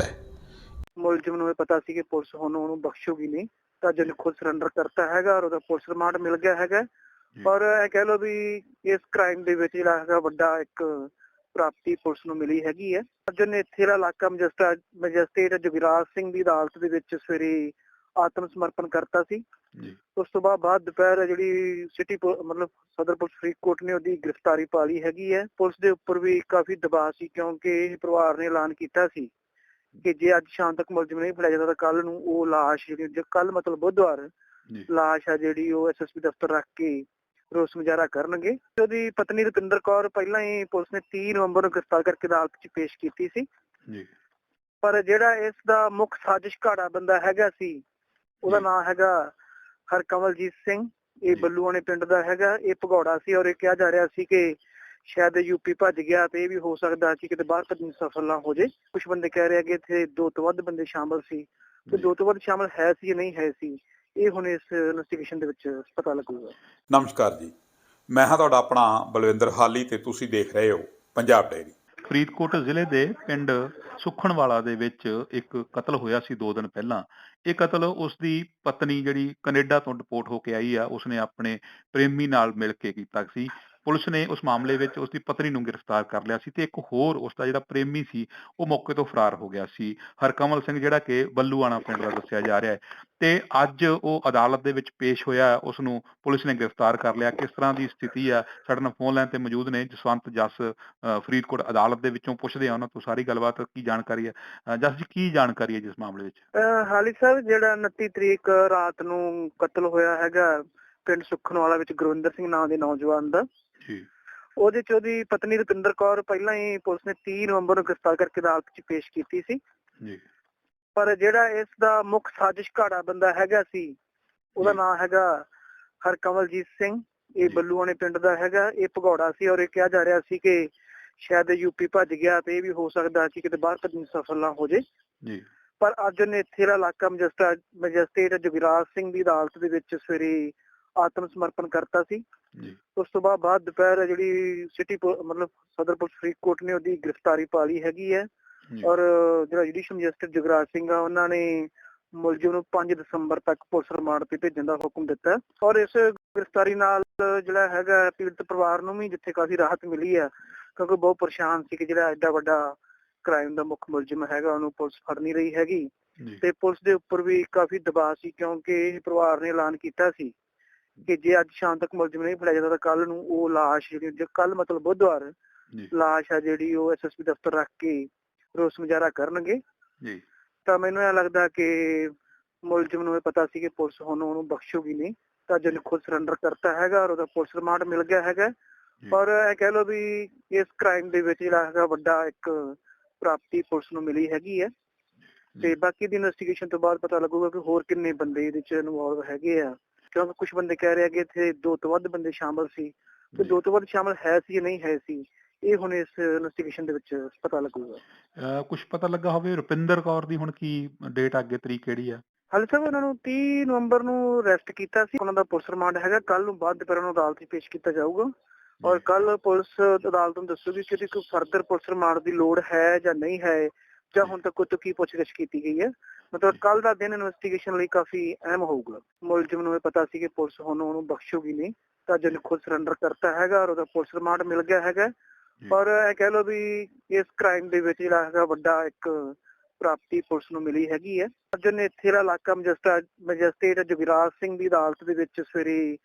ਹੈ। ਮੁਲਜ਼ਮ ਨੂੰ ਇਹ ਪਤਾ ਸੀ ਕਿ ਪੁਲਿਸ ਹੁਣ ਉਹਨੂੰ ਬਖਸ਼ੂਗੀ ਨਹੀਂ ਤਾਂ ਜਨ ਖੁਦ ਸਰੈਂਡਰ ਕਰਤਾ ਹੈਗਾ ਔਰ ਉਹਦਾ ਪੁਲਿਸ ਰਿਮਾਂਡ ਮਿਲ ਗਿਆ ਹੈਗਾ। ਔਰ ਇਹ ਕਹਿ ਲਓ ਵੀ ਇਸ ਕ੍ਰਾਈਮ ਦੇ ਵਿੱਚ ਜਿਹੜਾ ਹੈਗਾ ਵੱਡਾ ਇੱਕ ਪ੍ਰਾਪਤੀ ਪੁਲਿਸ ਨੂੰ ਮਿਲੀ ਹੈਗੀ ਹੈ। ਅਰਜਨ ਨੇ ਇੱਥੇ ਦਾ ਇਲਾਕਾ ਮੈਜਿਸਟਰੇਟ ਮੈਜਿਸਟ੍ਰੇਟ ਜਗਰਾਜ ਸਿੰਘ ਦੀ ਅਦਾਲਤ ਦੇ ਵਿੱਚ ਸਵੇਰੇ ਆਤਮ ਸਮਰਪਣ ਕਰਤਾ ਸੀ। ਜੀ। ਉਸ ਤੋਂ ਬਾਅਦ ਬਾਅਦ ਦੁਪਹਿਰ ਜਿਹੜੀ ਸਿਟੀ ਮਤਲਬ ਸਦਰ ਪੁਲਿਸ ਫਰੀਦਕੋਟ ਨੇ ਉਹਦੀ ਗ੍ਰਿਫਤਾਰੀ ਪਾ ਲਈ ਹੈਗੀ ਹੈ। ਪੁਲਿਸ ਦੇ ਉੱਪਰ ਵੀ ਕਾਫੀ ਦਬਾਅ ਸੀ ਕਿਉਂਕਿ ਇਹ ਪਰਿਵਾਰ ਨੇ ਐਲਾਨ ਕੀਤਾ ਸੀ। ਕਿ ਜੇ ਅੱਜ ਸ਼ਾਮ ਤੱਕ ਮੁਲਜ਼ਮ ਨਹੀਂ ਫੜਿਆ ਜਾਂਦਾ ਤਾਂ ਕੱਲ ਨੂੰ ਉਹ ਲਾਸ਼ ਜਿਹੜੀ ਕੱਲ ਮਤਲਬ ਬੁੱਧਵਾਰ ਜੀ। ਲਾਸ਼ ਆ ਜਿਹੜੀ ਉਹ ਐਸਐਸਪੀ ਦਫ਼ਤਰ ਰੱਖ ਕੇ ਰੋਸ ਮੁਜ਼ਾਹਰਾ ਕਰਨਗੇ। ਉਹਦੀ ਪਤਨੀ ਰੁਪਿੰਦਰ ਕੌਰ ਪਹਿਲਾਂ ਹੀ ਪੁਲਿਸ ਨੇ 30 ਨਵੰਬਰ ਨੂੰ ਗ੍ਰਿਫਤਾਰ ਕਰਕੇ ਅਦਾਲਤ 'ਚ ਪੇਸ਼ ਕੀਤੀ ਸੀ। ਜੀ। ਪਰ ਜਿਹੜਾ ਇਸ ਦਾ ਮੁੱਖ ਸਾਜ਼ਿਸ਼ ਘਾੜਾ ਬੰਦਾ ਹੈਗਾ ਸੀ ਉਹਦਾ ਜੀ। ਨਾਮ ਹੈਗਾ ਹਰਕਮਲਜੀਤ ਸਿੰਘ। ਇਹ ਜੀ। ਬੱਲੂਆਣੇ ਪਿੰਡ ਦਾ ਹੈਗਾ ਇਹ ਭਗੌੜਾ ਸੀ ਔਰ ਇਹ ਕਿਹਾ ਜਾ ਰਿਹਾ ਸੀ ਕਿ ਸ਼ਾਇਦ ਯੂਪੀ ਭੱਜ ਗਿਆ ਤੇ ਇਹ ਵੀ ਹੋ ਸਕਦਾ ਕਿ ਕਿਤੇ ਬਾਹਰ ਭੱਜਣ ਸਫਲ ਨਾ ਹੋ ਜੇ। ਕੁਝ ਬੰਦੇ ਕਹਿ ਰਹੇ ਆ ਕਿ ਇੱਥੇ ਦੋ ਤੋਂ ਵੱਧ ਬੰਦੇ ਸ਼ਾਮਲ ਸੀ ਤੇ। ਦੋ ਤੋਂ ਵੱਧ ਸ਼ਾਮਲ ਹੈ ਸੀ ਜਾਂ ਨਹੀਂ ਹੈ ਸੀ ਇਹ ਹੁਣ ਇਸ ਇਨਵੈਸਟੀਗੇਸ਼ਨ ਦੇ ਵਿੱਚ ਪਤਾ ਲੱਗੂਗਾ। ਨਮਸਕਾਰ ਜੀ। ਮੈਂ ਹਾਂ ਤੁਹਾਡਾ ਆਪਣਾ ਬਲਵਿੰਦਰ ਹਾਲੀ ਤੇ ਤੁਸੀਂ ਦੇਖ ਰਹੇ ਹੋ ਪੰਜਾਬ ਡੇਰੀ ਫਰੀਦਕੋਟ ਜ਼ਿਲ੍ਹੇ ਦੇ ਪਿੰਡ ਸੁਖਣਵਾਲਾ ਦੇ ਵਿੱਚ ਇੱਕ ਕਤਲ ਹੋਇਆ ਸੀ 2 ਦਿਨ ਪਹਿਲਾਂ। ਇਹ ਕਤਲ ਉਸ ਦੀ ਪਤਨੀ ਜਿਹੜੀ ਕੈਨੇਡਾ ਤੋਂ ਡਿਪੋਰਟ ਹੋ ਕੇ ਆਈ ਆ ਉਸਨੇ ਆਪਣੇ ਪ੍ਰੇਮੀ ਨਾਲ ਮਿਲ ਕੇ ਕੀਤਾ ਸੀ। ਪੁਲਿਸ ਨੇ ਉਸ ਮਾਮਲੇ ਵਿੱਚ ਉਸ ਦੀ ਪਤਨੀ ਨੂੰ ਗ੍ਰਿਫਤਾਰ ਕਰ ਲਿਆ ਸੀ ਤੇ ਇੱਕ ਹੋਰ ਉਸ ਦਾ ਜਿਹੜਾ ਪ੍ਰੇਮੀ ਸੀ, ਉਹ ਮੌਕੇ ਤੋਂ ਫਰਾਰ ਹੋ ਗਿਆ ਸੀ। ਹਰਕਮਲ ਸਿੰਘ ਜਿਹੜਾ ਕਿ ਬੱਲੂਆਣਾ ਪਿੰਡ ਦਾ ਦੱਸਿਆ ਜਾ ਰਿਹਾ ਹੈ। ਤੇ ਅੱਜ ਉਹ ਅਦਾਲਤ ਦੇ ਵਿੱਚ ਪੇਸ਼ ਹੋਇਆ ਉਸ ਨੂੰ ਪੁਲਿਸ ਨੇ ਗ੍ਰਿਫਤਾਰ ਕਰ ਲਿਆ। ਕਿਸ ਤਰ੍ਹਾਂ ਦੀ ਸਥਿਤੀ ਆ ਸਾਡੇ ਨਾਲ ਫੋਨ ਲਾਈਨ ਤੇ ਮੌਜੂਦ ਨੇ ਜਸਵੰਤ ਜਸ ਫਰੀਦਕੋਟ ਅਦਾਲਤ ਦੇ ਵਿੱਚੋਂ ਪੁੱਛਦੇ ਆ ਉਹਨਾਂ ਤੋਂ ਸਾਰੀ ਗੱਲਬਾਤ, ਕੀ ਜਾਣਕਾਰੀ ਹੈ? ਜਸ ਜੀ, ਕੀ ਜਾਣਕਾਰੀ ਹੈ ਜਿਸ ਮਾਮਲੇ ਵਿੱਚ? ਹਾਲੀ ਸਾਹਿਬ ਜਿਹੜਾ 29 ਤਰੀਕ ਰਾਤ ਨੂੰ ਕਤਲ ਹੋਇਆ ਹੈਗਾ, ਪਿੰਡ ਸੁਖਨਵਾਲਾ ਵਿੱਚ ਗੁਰਵਿੰਦਰ ਸਿੰਘ ਨਾਂ ਦੇ ਨੌਜਵਾਨ ਦਾ ਜੀ। ਉਹਦੇ ਚ ਉਹਦੀ ਪਤਨੀ ਰੁਪਿੰਦਰ ਕੌਰ ਪਹਿਲਾਂ ਹੀ ਪੁਲਿਸ ਨੇ 30 ਨਵੰਬਰ ਨੂੰ ਗ੍ਰਿਫਤਾਰ ਕਰਕੇ ਅਦਾਲਤ 'ਚ ਪੇਸ਼ ਕੀਤੀ ਸੀ। ਜੀ। ਪਰ ਜਿਹੜਾ ਇਸ ਦਾ ਮੁੱਖ ਸਾਜ਼ਿਸ਼ ਘਾੜਾ ਬੰਦਾ ਹੈਗਾ ਸੀ ਉਹਦਾ। ਨਾਮ ਹੈਗਾ ਹਰਕਮਲਜੀਤ ਸਿੰਘ। ਇਹ। ਬੱਲੂਆਣੇ ਪਿੰਡ ਦਾ ਹੈਗਾ। ਇਹ ਭਗੌੜਾ ਸੀ ਔਰ ਇਹ ਕਿਹਾ ਜਾ ਰਿਹਾ ਸੀ ਕਿ ਸ਼ਾਇਦ ਯੂਪੀ ਭੱਜ ਗਿਆ ਤੇ ਇਹ ਵੀ ਹੋ ਸਕਦਾ ਕਿ ਕਿਤੇ ਬਾਹਰ ਭੱਜਣ ਸਫਲ ਨਾ ਹੋ ਜੇ। ਜੀ। ਪਰ ਅੱਜ ਉਹਨੇ ਇੱਥੇ ਦਾ ਇਲਾਕਾ ਮੈਜਿਸਟਰੇਟ ਮੈਜਿਸਟ੍ਰੇਟ ਜਗਰਾਜ ਸਿੰਘ ਦੀ ਅਦਾਲਤ ਦੇ ਵਿੱਚ ਸਵੇਰੇ ਆਤਮ ਸਮਰਪਣ ਕਰਤਾ ਸੀ। ਉਸ ਤੋਂ ਬਾਅਦ ਬਾਅਦ ਦੁਪਹਿਰ ਜਿਹੜੀ ਸਿਟੀ ਮਤਲਬ ਸਦਰ ਪੁਲਿਸ ਫਰੀਦਕੋਟ ਨੇ ਉਹਦੀ ਗ੍ਰਿਫਤਾਰੀ ਪਾ ਲਈ ਹੈਗੀ ਹੈ। ਔਰ ਜਿਹੜਾ ਜੁਡੀਸ਼ੀਅਲ ਮੈਜਿਸਟਰੇਟ ਜਗਰਾਜ ਸਿੰਘ ਆ ਉਹਨਾਂ ਨੇ ਮੁਲਜ਼ਮ ਨੂੰ 5 ਦਸੰਬਰ ਤੱਕ ਪੁਲਿਸ ਰਿਮਾਂਡ ਤੇ ਭੇਜਣ ਦਾ ਹੁਕਮ ਦਿੱਤਾ। ਔਰ ਇਸ ਗ੍ਰਿਫਤਾਰੀ ਨਾਲ ਜਿਹੜਾ ਹੈਗਾ ਪੀੜਤ ਪਰਿਵਾਰ ਨੂੰ ਵੀ ਜਿੱਥੇ ਕਾਫੀ ਰਾਹਤ ਮਿਲੀ ਹੈ ਕਿਉਂਕਿ ਬਹੁਤ ਪਰੇਸ਼ਾਨ ਸੀ ਕਿ ਜਿਹੜਾ ਐਡਾ ਵੱਡਾ ਕ੍ਰਾਈਮ ਦਾ ਮੁੱਖ ਮੁਲਜ਼ਮ ਹੈਗਾ ਉਹਨੂੰ ਪੁਲਿਸ ਫੜ ਨਹੀਂ ਰਹੀ ਹੈਗੀ। ਤੇ ਪੁਲਿਸ ਦੇ ਉੱਪਰ ਵੀ ਕਾਫੀ ਦਬਾਅ ਸੀ ਕਿਉਂਕਿ ਇਹ ਪਰਿਵਾਰ ਨੇ ਐਲਾਨ ਕੀਤਾ ਸੀ। ਕਿ ਜੇ ਅੱਜ ਸ਼ਾਮ ਤੱਕ ਮੁਲਜ਼ਮ ਨਹੀਂ ਫੜਿਆ ਜਾਂਦਾ ਤਾਂ ਕੱਲ ਨੂੰ ਉਹ ਲਾਸ਼ ਜਿਹੜੀ ਕੱਲ ਮਤਲਬ ਬੁੱਧਵਾਰ ਜੀ। ਲਾਸ਼ ਆ ਜਿਹੜੀ ਉਹ ਐਸਐਸਪੀ ਦਫ਼ਤਰ ਰੱਖ ਕੇ ਰੋਸ ਮੁਜ਼ਾਹਰਾ ਕਰਨਗੇ। ਜੀ। ਤਾਂ ਮੈਨੂੰ ਇਹ ਲੱਗਦਾ ਕਿ ਮੁਲਜ਼ਮ ਨੂੰ ਇਹ ਪਤਾ ਸੀ ਕਿ ਪੁਲਿਸ ਹੁਣ ਉਹਨੂੰ ਬਖਸ਼ੂਗੀ ਨਹੀਂ ਤਾਂ ਜਨ ਖੁਦ ਸਰੈਂਡਰ ਕਰਤਾ ਹੈਗਾ ਔਰ ਉਹਦਾ ਪੁਲਿਸ ਰਿਮਾਂਡ ਮਿਲ ਗਿਆ ਹੈਗਾ। ਜੀ। ਔਰ ਇਹ ਕਹਿ ਲਓ ਵੀ ਇਸ ਕ੍ਰਾਈਮ ਦੇ ਵਿੱਚ ਜਿਹੜਾ ਹੈਗਾ ਵੱਡਾ ਇੱਕ ਪ੍ਰਾਪਤੀ ਪੁਲਿਸ ਨੂੰ ਮਿਲੀ ਹੈਗੀ ਹੈ। ਤੇ ਬਾਕੀ ਦੀ ਇਨਵੈਸਟੀਗੇਸ਼ਨ ਤੋਂ ਬਾਅਦ ਪਤਾ ਲੱਗੂਗਾ ਕਿ ਹੋਰ ਕਿੰਨੇ ਬੰਦੇ ਇਹਦੇ ਚ ਇਨਵੋਲਵ ਹੈਗੇ ਆ। ਕਿਉਂਕਿ ਕੁਝ ਬੰਦੇ ਕਹਿ ਰਹੇ ਆ ਕਿ ਇੱਥੇ ਦੋ ਤੋਂ ਵੱਧ ਬੰਦੇ ਸ਼ਾਮਲ ਸੀ। ਤੇ। ਦੋ ਤੋਂ ਵੱਧ ਸ਼ਾਮਲ ਹੈ ਸੀ ਜਾਂ ਨਹੀਂ ਹੈ ਸੀ ਇਹ ਹੁਣ ਇਸ ਇਨਵੈਸਟੀਗੇਸ਼ਨ ਦੇ ਵਿੱਚ ਪਤਾ ਲੱਗੂਗਾ। ਕੁਝ ਪਤਾ ਲੱਗਾ ਹੋਵੇ ਰੁਪਿੰਦਰ ਕੌਰ ਦੀ ਹੁਣ ਕੀ ਡੇਟ ਅੱਗੇ ਤਰੀਕ ਕਿਹੜੀ ਆ? ਹਾਲੇ ਸਾਹਿਬ ਉਹਨਾਂ ਨੂੰ 30 ਨਵੰਬਰ ਨੂੰ ਅਰੈਸਟ ਕੀਤਾ ਸੀ। ਉਹਨਾਂ ਦਾ ਪੁਲਿਸ ਰਿਮਾਂਡ ਹੈਗਾ ਕੱਲ ਨੂੰ ਬਾਅਦ ਦੁਪਹਿਰ ਨੂੰ ਅਦਾਲਤ 'ਚ ਪੇਸ਼ ਕੀਤਾ ਜਾਊਗਾ। ਔਰ ਕੱਲ ਪੁਲਿਸ ਅਦਾਲਤ ਨੂੰ ਦੱਸੂਗੀ ਕਿ ਕੋਈ ਫਰਦਰ ਪੁਲਿਸ ਰਿਮਾਂਡ ਦੀ ਲੋੜ ਹੈ ਜਾਂ ਨਹੀਂ ਹੈ ਜਾਂ ਹੁਣ ਤੱਕ ਕੋਈ ਕੀ ਪੁੱਛਗਿੱਛ ਕੀਤੀ ਗਈ ਹੈ। ਮਤਲਬ ਕੱਲ ਦਾ ਦਿਨ ਇਨਵੈਸਟੀਗੇਸ਼ਨ ਲਈ ਕਾਫੀ ਅਹਿਮ ਹੋਊਗਾ। ਮੁਲਜ਼ਮ ਨੂੰ ਇਹ ਪਤਾ ਸੀ ਕਿ ਪੁਲਿਸ ਹੁਣ ਉਹਨੂੰ ਬਖਸ਼ੂਗੀ ਨਹੀਂ ਤਾਂ ਜਨ ਖੁਦ ਸਰੈਂਡਰ ਕਰਤਾ ਹੈਗਾ ਔਰ ਉਹਦਾ ਪੁਲਿਸ ਰਿਮਾਂਡ ਮਿਲ ਗਿਆ ਹੈਗਾ। ਔਰ ਇਹ ਕਹਿ ਲਓ ਵੀ ਇਸ ਕ੍ਰਾਈਮ ਦੇ ਵਿੱਚ ਜਿਹੜਾ ਹੈਗਾ ਵੱਡਾ ਇੱਕ ਪ੍ਰਾਪਤੀ ਪੁਲਿਸ ਨੂੰ ਮਿਲੀ ਹੈਗੀ ਹੈ। ਅਰਜਨ ਨੇ ਇੱਥੇ ਦਾ ਇਲਾਕਾ ਮੈਜਿਸਟਰੇਟ ਮੈਜਿਸਟ੍ਰੇਟ ਜਗਰਾਜ ਸਿੰਘ ਦੀ ਅਦਾਲਤ ਦੇ ਵਿੱਚ ਸਵੇਰੇ